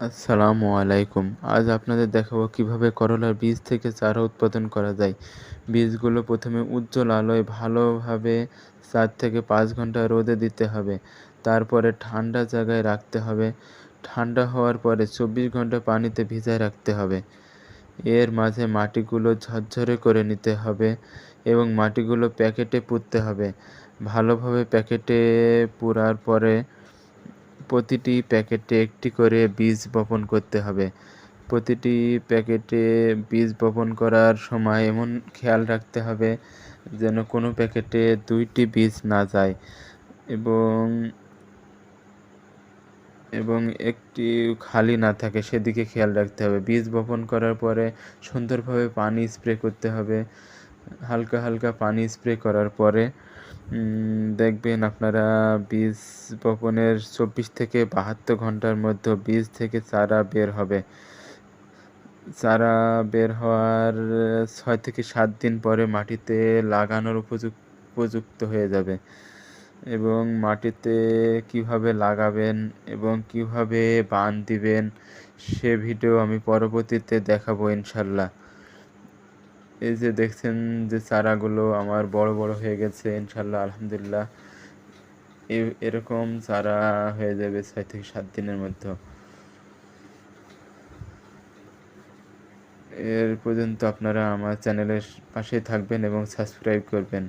আসসালামু আলাইকুম। আজ আপনাদের দেখাবো কীভাবে করলার বীজ থেকে চারা উৎপাদন করা যায়। বীজগুলো প্রথমে উজ্জ্বল আলোয় ভালোভাবে চার থেকে পাঁচ ঘণ্টা রোদে দিতে হবে। তারপরে ঠান্ডা জায়গায় রাখতে হবে। ঠান্ডা হওয়ার পরে চব্বিশ ঘণ্টা পানিতে ভিজায় রাখতে হবে। এর মাঝে মাটিগুলো ঝরঝরে করে নিতে হবে এবং মাটিগুলো প্যাকেটে পুঁততে হবে। ভালোভাবে প্যাকেটে পুরার পরে প্রতিটি প্যাকেটে একটি করে বীজ বপন করতে হবে। প্রতিটি প্যাকেটে বীজ বপন করার সময় এমন খেয়াল রাখতে হবে যেন কোনো প্যাকেটে দুইটি বীজ না যায় এবং এবং একটি খালি না থাকে সেদিকে খেয়াল রাখতে হবে। বীজ বপন করার পরে সুন্দরভাবে পানি স্প্রে করতে হবে। হালকা হালকা পানি স্প্রে করার পরে দেখবেন আপনারা বীজ বপনের চব্বিশ থেকে বাহাত্তর ঘণ্টার মধ্যে বীজ থেকে চারা বের হবে। চারা বের হওয়ার ছয় থেকে সাত দিন পরে মাটিতে লাগানোর উপযুক্ত উপযুক্ত হয়ে যাবে। এবং মাটিতে কীভাবে লাগাবেন এবং কীভাবে বান দিবেন, সে ভিডিও আমি পরবর্তীতে দেখাবো ইনশাল্লাহ। এই যে দেখছেন যে চারাগুলো আমার বড় বড় হয়ে গেছে, ইনশাল্লাহ, আলহামদুলিল্লাহ। এরকম চারা হয়ে যাবে ছয় থেকে সাত দিনের মধ্যে। এর পর্যন্ত আপনারা আমার চ্যানেলের পাশে থাকবেন এবং সাবস্ক্রাইব করবেন।